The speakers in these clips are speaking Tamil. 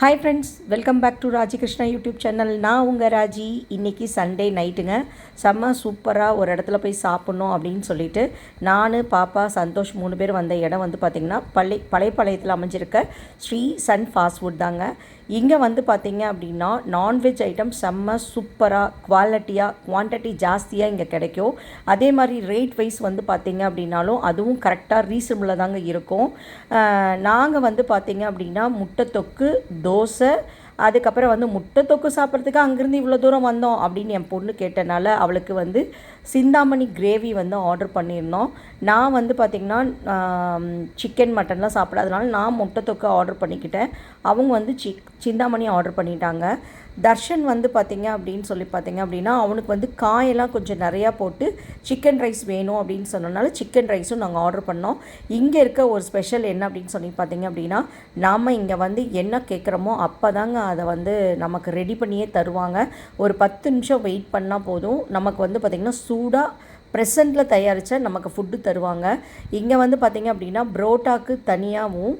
Hi friends welcome back to Raji Krishna YouTube channel நான் உங்கள் ராஜி. இன்றைக்கி சண்டே நைட்டுங்க செம்ம சூப்பராக ஒரு இடத்துல போய் சாப்பிட்ணும் அப்படின்னு சொல்லிட்டு நான் பாப்பா சந்தோஷ் மூணு பேர் வந்த இடம் வந்து பார்த்திங்கன்னா பள்ளி பழையப்பாளையத்தில் அமைஞ்சிருக்க ஸ்ரீ சன் ஃபாஸ்ட் ஃபுட் தாங்க. இங்கே வந்து பார்த்திங்க அப்படின்னா நான்வெஜ் ஐட்டம் செம்ம சூப்பராக குவாலிட்டியாக குவான்டிட்டி ஜாஸ்தியாக இங்கே கிடைக்கும். அதே மாதிரி ரேட் வைஸ் வந்து பார்த்திங்க அப்படின்னாலும் அதுவும் கரெக்டாக ரீசனபிளாக தாங்க இருக்கும். நாங்கள் வந்து பார்த்திங்க அப்படின்னா முட்டை தொக்கு தோசை அதுக்கப்புறம் வந்து முட்டை தொக்கு சாப்பிட்றதுக்கு அங்கேருந்து இவ்வளோ தூரம் வந்தோம் அப்படின்னு என் பொண்ணு கேட்டனால அவளுக்கு வந்து சிந்தாமணி கிரேவி வந்து ஆர்டர் பண்ணியிருந்தோம். நான் வந்து பார்த்திங்கன்னா சிக்கன் மட்டன்லாம் சாப்பிடாதனால நான் முட்டை தொக்கு ஆர்டர் பண்ணிக்கிட்டேன். அவங்க வந்து சி சிந்தாமணி ஆர்டர் பண்ணிட்டாங்க. தர்ஷன் வந்து பார்த்திங்க அப்படின்னு சொல்லி பார்த்தீங்க அப்படின்னா அவனுக்கு வந்து காயெல்லாம் கொஞ்சம் நிறையா போட்டு சிக்கன் ரைஸ் வேணும் அப்படின்னு சொன்னனால சிக்கன் ரைஸும் நாங்கள் ஆர்டர் பண்ணோம். இங்கே இருக்க ஒரு ஸ்பெஷல் என்ன அப்படின்னு சொல்லி பார்த்தீங்க அப்படின்னா நாம் இங்கே வந்து என்ன கேட்குறோமோ அப்போ தாங்க அதை வந்து நமக்கு ரெடி பண்ணியே தருவாங்க. ஒரு பத்து நிமிஷம் வெயிட் பண்ணால் போதும். நமக்கு வந்து பார்த்திங்கன்னா சூடாக ப்ரெசண்ட்டில் தயாரித்தா நமக்கு ஃபுட்டு தருவாங்க. இங்கே வந்து பார்த்திங்க அப்படின்னா புரோட்டாக்கு தனியாகவும்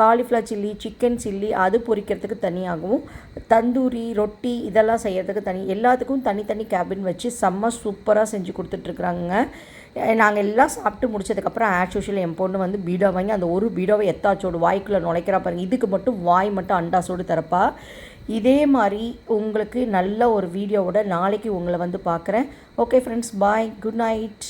காலிஃப்ளவர் சில்லி சிக்கன் சில்லி அது பொரிக்கிறதுக்கு தனியாகவும் தந்தூரி ரொட்டி இதெல்லாம் செய்கிறதுக்கு தனி எல்லாத்துக்கும் தனித்தனி கேபின் வச்சு செம்ம சூப்பராக செஞ்சு கொடுத்துட்ருக்குறாங்க நாங்கள் எல்லாம் சாப்பிட்டு முடிச்சதுக்கப்புறம் ஆஸ் யூஷுவல் என் பொண்ணு வந்து பீடா வாங்கி அந்த ஒரு பீடாவை எத்தாச்சோடு வாய்க்குள்ளே நுழைக்கிறா பாருங்க. இதுக்கு மட்டும் வாய் மட்டும் அண்டாசோடு தரப்பா இதே மாதிரி உங்களுக்கு நல்ல ஒரு வீடியோவோட நாளைக்கு உங்களை வந்து பார்க்குறேன். Okay friends bye good night